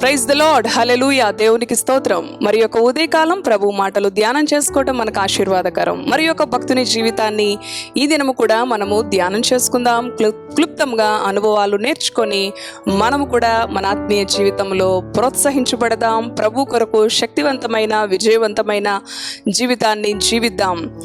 Praise the lord hallelujah దేవునికి స్తోత్రం. మరి యొక్క ఉదయకాలం ప్రభు మాటలు ధ్యానం చేసుకోవటం మనకు ఆశీర్వాదకరం. మరి యొక్క భక్తుని జీవితాన్ని ఈ దినము కూడా మనము ధ్యానం చేసుకుందాం. క్లు- క్లుప్తంగా అనుభవాలు నేర్చుకొని మనము కూడా మన ఆత్మీయ జీవితంలో ప్రోత్సహించబడదాం. ప్రభు కొరకు శక్తివంతమైన విజయవంతమైన జీవితాన్ని జీవిద్దాం.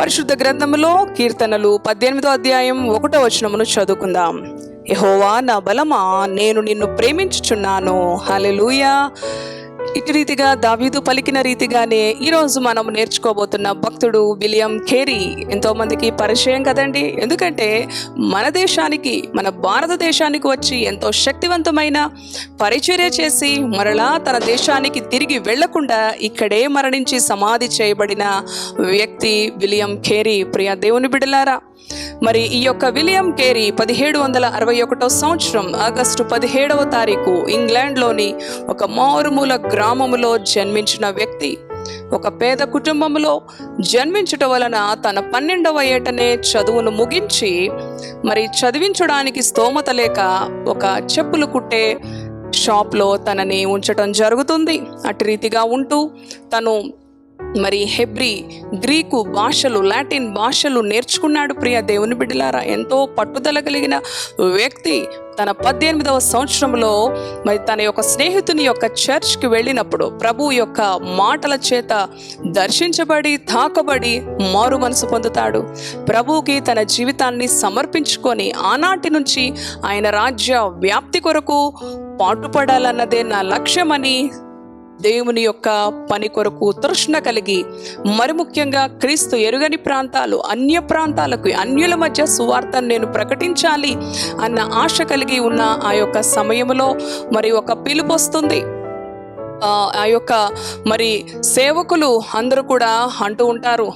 పరిశుద్ధ గ్రంథములో కీర్తనలు పద్దెనిమిదో అధ్యాయం ఒకటో వచనమును చదువుకుందాం. యహోవా నా బలమా? నేను నిన్ను ప్రేమించుచున్నాను. హల్లెలూయా. ఇటు రీతిగా దావీదు పలికిన రీతిగానే ఈరోజు మనం నేర్చుకోబోతున్న భక్తుడు విలియం కేరీ. ఎంతోమందికి పరిచయం కదండి. ఎందుకంటే మన దేశానికి మన భారతదేశానికి వచ్చి ఎంతో శక్తివంతమైన పరిచర్య చేసి మరలా తన దేశానికి తిరిగి వెళ్ళకుండా ఇక్కడే మరణించి సమాధి చేయబడిన వ్యక్తి విలియం కేరీ. ప్రియ దేవుని బిడలారా మరి ఈ యొక్క విలియం కేరీ పదిహేడు వందల అరవై ఒకటో సంవత్సరం ఆగస్టు పదిహేడవ తారీఖు ఇంగ్లాండ్లోని ఒక మారుమూల గ్రామములో జన్మించిన వ్యక్తి. ఒక పేద కుటుంబంలో జన్మించట వలన తన పన్నెండవ ఏటనే చదువును ముగించి మరి చదివించడానికి స్తోమత లేక ఒక చెప్పులు కుట్టే షాప్లో తనని ఉంచటం జరుగుతుంది. అటు రీతిగా ఉంటూ తను మరి హెబ్రి గ్రీకు భాషలు లాటిన్ భాషలు నేర్చుకున్నాడు ప్రియ దేవుని బిడ్డలారా. ఎంతో పట్టుదల కలిగిన వ్యక్తి తన పద్దెనిమిదవ సంవత్సరంలో మరి తన యొక్క స్నేహితుని యొక్క చర్చ్కి వెళ్ళినప్పుడు ప్రభు యొక్క మాటల చేత దర్శించబడి తాకబడి మారు మనసు పొందుతాడు. ప్రభువుకి తన జీవితాన్ని సమర్పించుకొని ఆనాటి నుంచి ఆయన రాజ్య వ్యాప్తి కొరకు పాటుపడాలన్నదే నా లక్ష్యమని దేవుని యొక్క పని కొరకు తృష్ణ కలిగి మరి ముఖ్యంగా క్రీస్తు ఎరుగని ప్రాంతాలు అన్య ప్రాంతాలకు అన్యుల మధ్య సువార్తను నేను ప్రకటించాలి అన్న ఆశ కలిగి ఉన్న ఆ యొక్క సమయంలో మరి ఒక పిలుపు వస్తుంది. ఆ ఆ యొక్క మరి సేవకులు అందరూ కూడా అంటూ ఉంటారు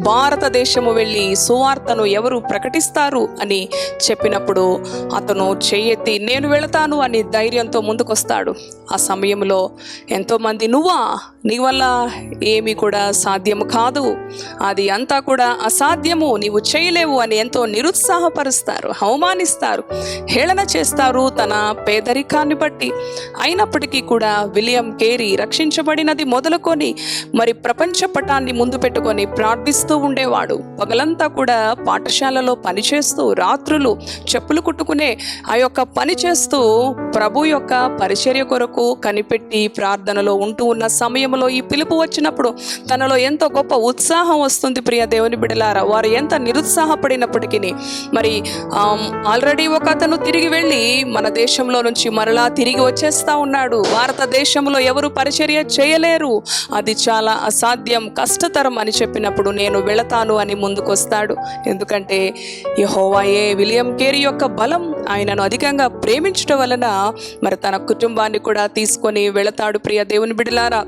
భారతదేశము వెళ్ళి సువార్తను ఎవరు ప్రకటిస్తారు అని చెప్పినప్పుడు అతను చేయెత్తి నేను వెళతాను అని ధైర్యంతో ముందుకొస్తాడు. ఆ సమయంలో ఎంతోమంది నువ్వా? నీ వల్ల ఏమీ కూడా సాధ్యము కాదు. అది అంతా కూడా అసాధ్యము. నీవు చేయలేవు అని ఎంతో నిరుత్సాహపరుస్తారు అవమానిస్తారు హేళన చేస్తారు తన పేదరికాన్ని బట్టి. అయినప్పటికీ కూడా విలియం కేరీ రక్షించబడినది మొదలుకొని మరి ప్రపంచ పటాన్ని ముందు పెట్టుకొని ప్రార్థిస్తూ ఉండేవాడు. పగలంతా కూడా పాఠశాలలో పనిచేస్తూ రాత్రులు చెప్పులు కుట్టుకునే ఆ యొక్క పని చేస్తూ ప్రభు యొక్క పరిచర్య కొరకు కనిపెట్టి ప్రార్థనలో ఉంటూ ఉన్న సమయంలో ఈ పిలుపు వచ్చినప్పుడు తనలో ఎంతో గొప్ప ఉత్సాహం వస్తుంది ప్రియ దేవుని బిడలారా. వారు ఎంత నిరుత్సాహపడినప్పటికీ మరి ఆల్రెడీ ఒక అతను తిరిగి వెళ్ళి మన దేశంలో నుంచి మరలా తిరిగి వచ్చేస్తా ఉన్నాడు. భారతదేశంలో ఎవరు పరిచర్య చేయలేరు. అది చాలా అసాధ్యం కష్టతరం అని చెప్పినప్పుడు నేను వెళతాను అని ముందుకొస్తాడు. ఎందుకంటే యహోవాయే విలియం కేరీ యొక్క బలం ఆయనను అధికంగా ప్రేమించడం వలన మరి తన కుటుంబాన్ని కూడా తీసుకొని వెళతాడు ప్రియ దేవుని బిడలారా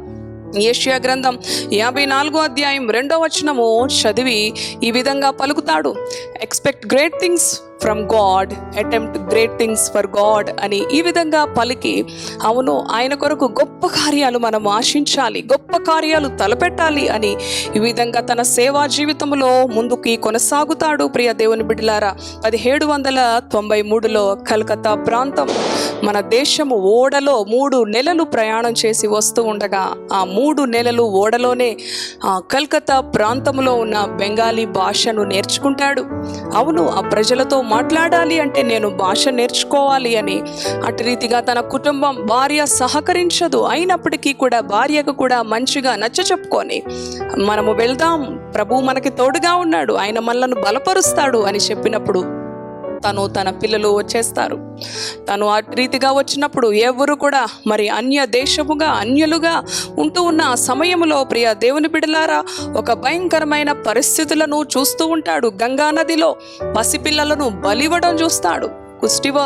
ఏషియా గ్రంథం యాభై నాలుగో అధ్యాయం రెండో వచనము చదివి ఈ విధంగా పలుకుతాడు. Expect great things from God attempt great things for God అని ఈ విధంగా పలికి అవును ఆయన కొరకు గొప్ప కార్యాలు మనం ఆశించాలి గొప్ప కార్యాలు తలపెట్టాలి అని ఈ విధంగా తన సేవా జీవితంలో ముందుకి కొనసాగుతాడు ప్రియ దేవుని బిడ్డలారా. పదిహేడు వందల తొంభై మూడులో కలకత్తా ప్రాంతం మన దేశము ఓడలో మూడు నెలలు ప్రయాణం చేసి వస్తూ ఉండగా ఆ మూడు నెలలు ఓడలోనే ఆ కల్కత్తా ప్రాంతంలో ఉన్న బెంగాలీ భాషను నేర్చుకుంటాడు. అవును ఆ ప్రజలతో మాట్లాడాలి అంటే నేను భాష నేర్చుకోవాలి అని. అటు రీతిగా తన కుటుంబం భార్య సహకరించదు. అయినప్పటికీ కూడా భార్యకు కూడా మంచిగా నచ్చ చెప్పుకొని మనము వెళ్దాం. ప్రభు మనకి తోడుగా ఉన్నాడు. ఆయన మనలను బలపరుస్తాడు అని చెప్పినప్పుడు తను తన పిల్లలు వచ్చేస్తారు. తను ఆ రీతిగా వచ్చినప్పుడు ఎవరు కూడా మరి అన్య దేశముగా అన్యులుగా ఉంటూ ఉన్న ఆ సమయంలో ప్రియ దేవుని బిడలారా ఒక భయంకరమైన పరిస్థితులను చూస్తూ ఉంటాడు. గంగా నదిలో పసిపిల్లలను బలివ్వడం చూస్తాడు. కుష్టివ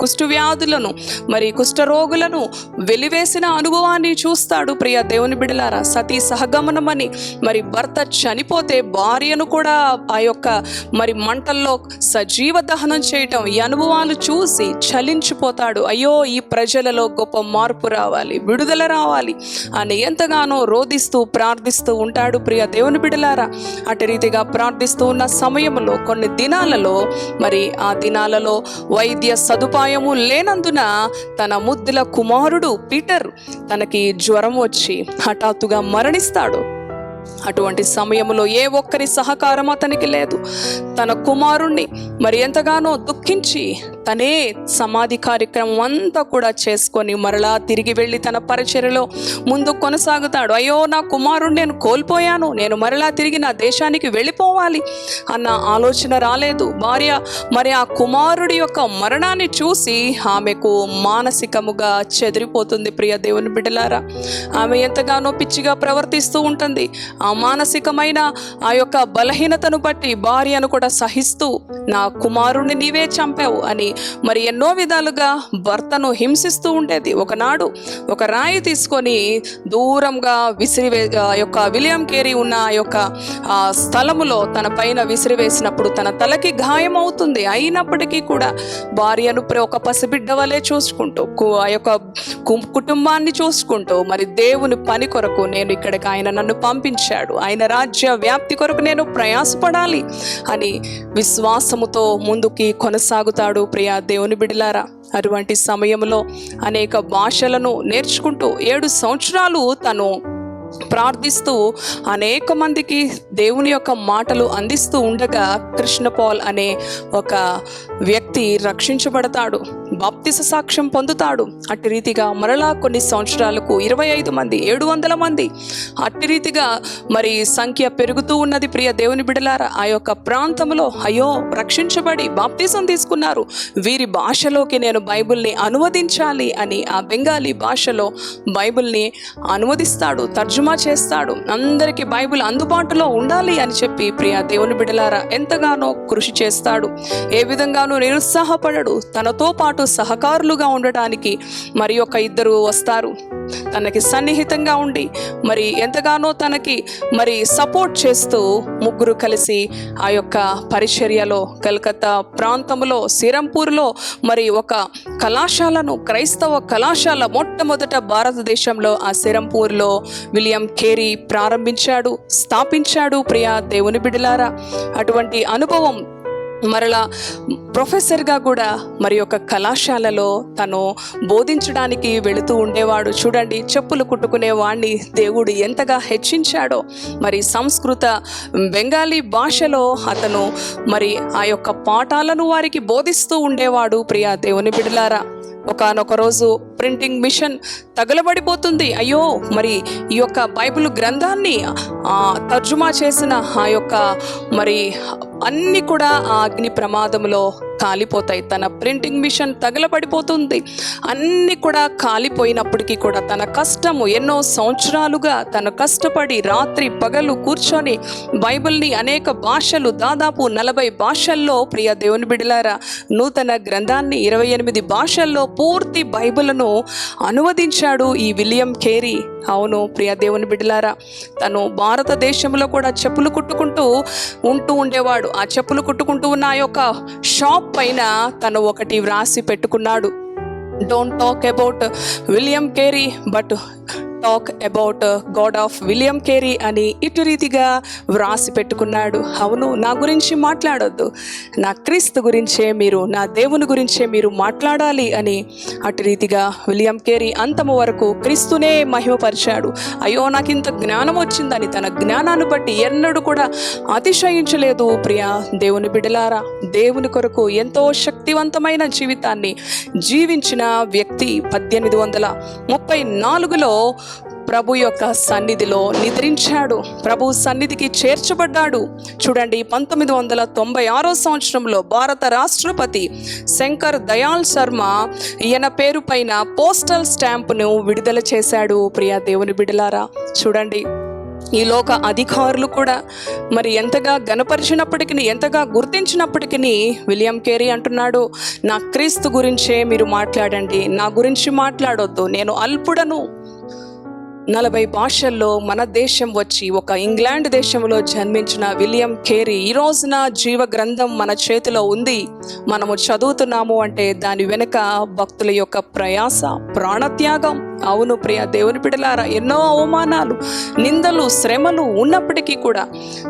కుష్ఠవ్యాధులను వ్యాధులను మరి కుష్ఠరోగులను వెలివేసిన అనుభవాన్ని చూస్తాడు ప్రియ దేవుని బిడలారా. సతీ సహగమనమని మరి భర్త చనిపోతే భార్యను కూడా ఆ యొక్క మరి మంటల్లో సజీవ దహనం చేయటం ఈ అనుభవాలు చూసి చలించిపోతాడు. అయ్యో ఈ ప్రజలలో గొప్ప మార్పు రావాలి విడుదల రావాలి అని ఎంతగానో రోధిస్తూ ప్రార్థిస్తూ ఉంటాడు ప్రియ దేవుని బిడలారా. అటు రీతిగా ప్రార్థిస్తూ ఉన్న సమయంలో కొన్ని దినాలలో మరి ఆ దినాలలో వైద్య సదుపాయము లేనందున తన ముద్దుల కుమారుడు పీటర్ తనకి జ్వరం వచ్చి హఠాత్తుగా మరణిస్తాడు. అటువంటి సమయంలో ఏ ఒక్కరి సహకారం అతనికి లేదు. తన కుమారుణ్ణి మరి ఎంతగానో దుఃఖించి తనే సమాధి కార్యక్రమం అంతా కూడా చేసుకొని మరలా తిరిగి వెళ్ళి తన పరిచర్యలో ముందు కొనసాగుతాడు. అయ్యో నా కుమారుణ్ణి నేను కోల్పోయాను. నేను మరలా తిరిగి నా దేశానికి వెళ్ళిపోవాలి అన్న ఆలోచన రాలేదు. భార్య మరి ఆ కుమారుడి యొక్క మరణాన్ని చూసి ఆమెకు మానసికముగా చెదిరిపోతుంది ప్రియ దేవుని బిడ్డలారా. ఆమె ఎంతగానో పిచ్చిగా ప్రవర్తిస్తూ ఉంటుంది. ఆ మానసికమైన ఆ యొక్క బలహీనతను బట్టి భార్యను కూడా సహిస్తూ నా కుమారుణ్ణి నీవే చంపావు అని మరి ఎన్నో విధాలుగా భర్తను హింసిస్తూ ఉండేది. ఒకనాడు ఒక రాయి తీసుకొని దూరంగా విసిరివే ఆ యొక్క విలియం కేరీ ఉన్న ఆ యొక్క స్థలములో తన పైన విసిరివేసినప్పుడు తన తలకి గాయం అవుతుంది. అయినప్పటికీ కూడా భార్యను ప్ర- ఒక పసిబిడ్డ వలె చూసుకుంటూ ఆ యొక్క కుటుంబాన్ని చూసుకుంటూ మరి దేవుని పని కొరకు నేను ఇక్కడికి ఆయన నన్ను పంపించాడు. ఆయన రాజ్య వ్యాప్తి కొరకు నేను ప్రయాసపడాలి అని విశ్వాసముతో ముందుకి కొనసాగుతాడు ప్రియ దేవుని బిడిలారా అటువంటి సమయంలో అనేక భాషలను నేర్చుకుంటూ ఏడు సంవత్సరాలు తను ప్రార్థిస్తూ అనేక మందికి దేవుని యొక్క మాటలు అందిస్తూ ఉండగా కృష్ణపాల్ అనే ఒక వ్యక్తి రక్షించబడతాడు. బాప్తిస సాక్ష్యం పొందుతాడు. అట్టి రీతిగా మరలా కొన్ని సంవత్సరాలకు ఇరవై ఐదు మంది ఏడు వందల మంది. అట్టి రీతిగా మరి సంఖ్య పెరుగుతూ ఉన్నది ప్రియ దేవుని బిడలారా. ఆ యొక్క ప్రాంతంలో అయ్యో రక్షించబడి బాప్తిసం తీసుకున్నారు. వీరి భాషలోకి నేను బైబిల్ని అనువదించాలి అని ఆ బెంగాలీ భాషలో బైబిల్ని అనువదిస్తాడు తర్జుమా చేస్తాడు. అందరికీ బైబిల్ అందుబాటులో ఉండాలి అని చెప్పి ప్రియ దేవుని బిడలారా ఎంతగానో కృషి చేస్తాడు. ఏ విధంగానూ నిరుత్సాహపడడు. తనతో పాటు సహకారులుగా ఉండటానికి మరి ఒక ఇద్దరు వస్తారు. తనకి సన్నిహితంగా ఉండి మరి ఎంతగానో తనకి మరి సపోర్ట్ చేస్తూ ముగ్గురు కలిసి ఆ యొక్క పరిచర్యలో కలకత్తా ప్రాంతంలో సిరంపూర్లో మరి ఒక కళాశాలను క్రైస్తవ కళాశాల మొట్టమొదట భారతదేశంలో ఆ సిరంపూర్లో విలియం కేరీ ప్రారంభించాడు స్థాపించాడు ప్రియా దేవుని బిడలారా అటువంటి అనుభవం మరలా ప్రొఫెసర్గా కూడా మరి ఒక కళాశాలలో తను బోధించడానికి వెళుతూ ఉండేవాడు. చూడండి చెప్పులు కుట్టుకునే వాణ్ణి దేవుడు ఎంతగా హెచ్చించాడో. మరి సంస్కృత బెంగాలీ భాషలో అతను మరి ఆ యొక్క పాఠాలను వారికి బోధిస్తూ ఉండేవాడు ప్రియా దేవుని బిడలారా ఒకనొక రోజు ప్రింటింగ్ మిషన్ తగలబడిపోతుంది. అయ్యో మరి ఈ యొక్క బైబిల్ గ్రంథాన్ని ఆ, తర్జుమా చేసిన ఆ యొక్క మరి అన్నీ కూడా ఆ అగ్ని ప్రమాదంలో కాలిపోతాయి. తన ప్రింటింగ్ మిషన్ తగలబడిపోతుంది. అన్నీ కూడా కాలిపోయినప్పటికీ కూడా తన కష్టము ఎన్నో సంవత్సరాలుగా తను కష్టపడి రాత్రి పగలు కూర్చొని బైబిల్ని అనేక భాషలు దాదాపు నలభై భాషల్లో ప్రియ దేవుని బిడలారా నూతన గ్రంథాన్ని ఇరవై ఎనిమిది భాషల్లో పూర్తి బైబిల్ను అనువదించాడు ఈ విలియం కేరీ. అవును ప్రియ దేవుని బిడ్డలారా తను భారతదేశంలో కూడా చెప్పులు కుట్టుకుంటూ ఉంటూ ఉండేవాడు. ఆ చెప్పులు కుట్టుకుంటూ ఉన్న ఆ యొక్క షాప్ పైన తను ఒకటి వ్రాసి పెట్టుకున్నాడు. Don't talk about William Carey but talk about God of William Carey అని ఇటు రీతిగా వ్రాసి పెట్టుకున్నాడు. అవును నా గురించి మాట్లాడొద్దు. నా క్రీస్తు గురించే మీరు నా దేవుని గురించే మీరు మాట్లాడాలి అని అటు రీతిగా విలియం కేరీ అంతము వరకు క్రీస్తునే మహిమపరిచాడు. అయ్యో నాకు ఇంత జ్ఞానం వచ్చిందని తన జ్ఞానాన్ని బట్టి ఎన్నడూ కూడా అతిశయించలేదు. ప్రియా దేవుని బిడలారా దేవుని కొరకు ఎంతో శక్తివంతమైన జీవితాన్ని జీవించిన వ్యక్తి పద్దెనిమిది వందల ముప్పై నాలుగులో ప్రభు యొక్క సన్నిధిలో నిద్రించాడు. ప్రభు సన్నిధికి చేర్చబడ్డాడు. చూడండి పంతొమ్మిది వందల తొంభై ఆరో సంవత్సరంలో భారత రాష్ట్రపతి శంకర్ దయాల్ శర్మ ఈయన పేరు పైన పోస్టల్ స్టాంపును విడుదల చేశాడు. ప్రియా దేవుని బిడలారా చూడండి ఈ లోక అధికారులు కూడా మరి ఎంతగా గనపరిచినప్పటికీ ఎంతగా గుర్తించినప్పటికీ విలియం కేరీ అంటున్నాడు నా క్రీస్తు గురించే మీరు మాట్లాడండి నా గురించి మాట్లాడొద్దు నేను అల్పుడను. నలభై భాషల్లో మన దేశం వచ్చి ఒక ఇంగ్లాండ్ దేశంలో జన్మించిన విలియం కేరీ ఈ రోజున జీవ గ్రంథం మన చేతిలో ఉంది. మనము చదువుతున్నాము అంటే దాని వెనుక భక్తుల యొక్క ప్రయాస ప్రాణత్యాగం అవును ప్రియ దేవుని బిడలారా ఎన్నో అవమానాలు నిందలు శ్రమలు ఉన్నప్పటికీ కూడా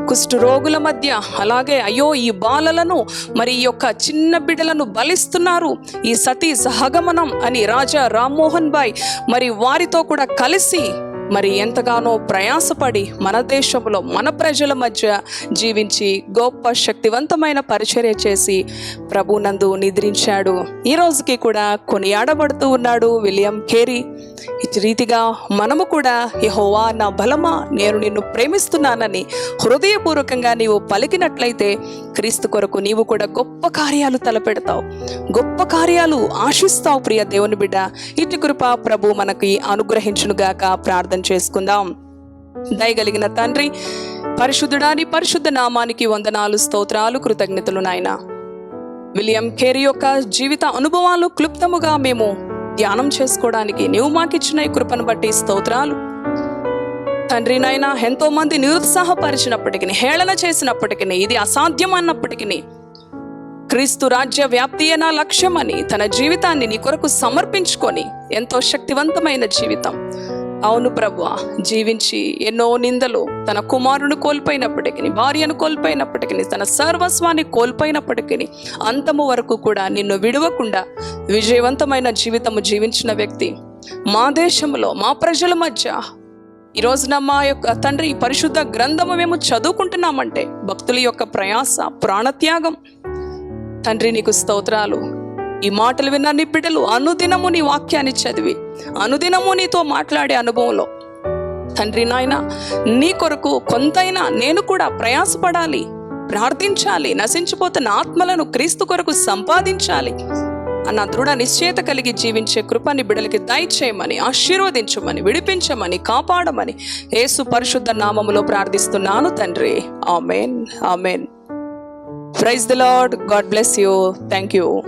కుష్టు రోగుల మధ్య అలాగే అయ్యో ఈ బాలలను మరి ఈ యొక్క చిన్న బిడ్డలను బలిస్తున్నారు ఈ సతీ సహగమనం అని రాజా రామ్మోహన్ బాయ్ మరి వారితో కూడా కలిసి మరి ఎంతగానో ప్రయాసపడి మన దేశంలో మన ప్రజల మధ్య జీవించి గొప్ప శక్తివంతమైన పరిచర్య చేసి ప్రభునందు నిద్రించాడు. ఈ రోజుకి కూడా కొనియాడబడుతూ ఉన్నాడు విలియం కేరీ. ఈ రీతిగా మనము కూడా యహోవా నా బలమా నేను నిన్ను ప్రేమిస్తున్నానని హృదయపూర్వకంగా నీవు పలికినట్లయితే క్రీస్తు కొరకు నీవు కూడా గొప్ప కార్యాలు తలపెడతావు. గొప్ప కార్యాలు ఆశిస్తావు ప్రియ దేవుని బిడ్డ. ఇటు కృప ప్రభు మనకి అనుగ్రహించునుగాక ప్రార్థన చేసుకుందాం. దయగలిగిన తండ్రి పరిశుద్ధుడాని పరిశుద్ధ నామానికి వందనాలు స్తోత్రాలు కృతజ్ఞతలు నాయన. విలియం కేరీ యొక్క జీవిత అనుభవాలు క్లుప్తముగా మేము ధ్యానం చేసుకోవడానికి నీవు మాకిచ్చిన ఈ కృపను బట్టి స్తోత్రాలు. తండ్రి నాయన ఎంతో మంది నిరుత్సాహపరిచినప్పటికీ హేళన చేసినప్పటికీ ఇది అసాధ్యం అన్నప్పటికీ క్రీస్తు రాజ్య వ్యాప్తియే నా లక్ష్యమని తన జీవితాన్ని నీ కొరకు సమర్పించుకొని ఎంతో శక్తివంతమైన జీవితం. అవును ప్రభు జీవించి ఎన్నో నిందలు తన కుమారుని కోల్పోయినప్పటికీ భార్యను కోల్పోయినప్పటికీ తన సర్వస్వాన్ని కోల్పోయినప్పటికీ అంతము వరకు కూడా నిన్ను విడవకుండా విజయవంతమైన జీవితము జీవించిన వ్యక్తి మా దేశంలో మా ప్రజల మధ్య ఈ రోజున మా యొక్క తండ్రి పరిశుద్ధ గ్రంథము మేము చదువుకుంటున్నామంటే భక్తుల యొక్క ప్రయాస ప్రాణత్యాగం. తండ్రి నీకు స్తోత్రాలు. ఈ మాటలు విన్న నీ బిడ్డలు అనుదినము నీ వాక్యాన్ని చదివి అనుదినము నీతో మాట్లాడే అనుభవంలో. తండ్రి నాయన నీ కొరకు కొంతైనా నేను కూడా ప్రయాసపడాలి ప్రార్థించాలి నశించిపోతున్న ఆత్మలను క్రీస్తు కొరకు సంపాదించాలి. అన్న దృఢ నిశ్చయత కలిగి జీవించే కృపని బిడలకి దయచేయమని ఆశీర్వదించమని విడిపించమని కాపాడమని యేసు పరిశుద్ధ నామములో ప్రార్థిస్తున్నాను తండ్రి. Amen. Amen. Praise the Lord. God bless you. Thank you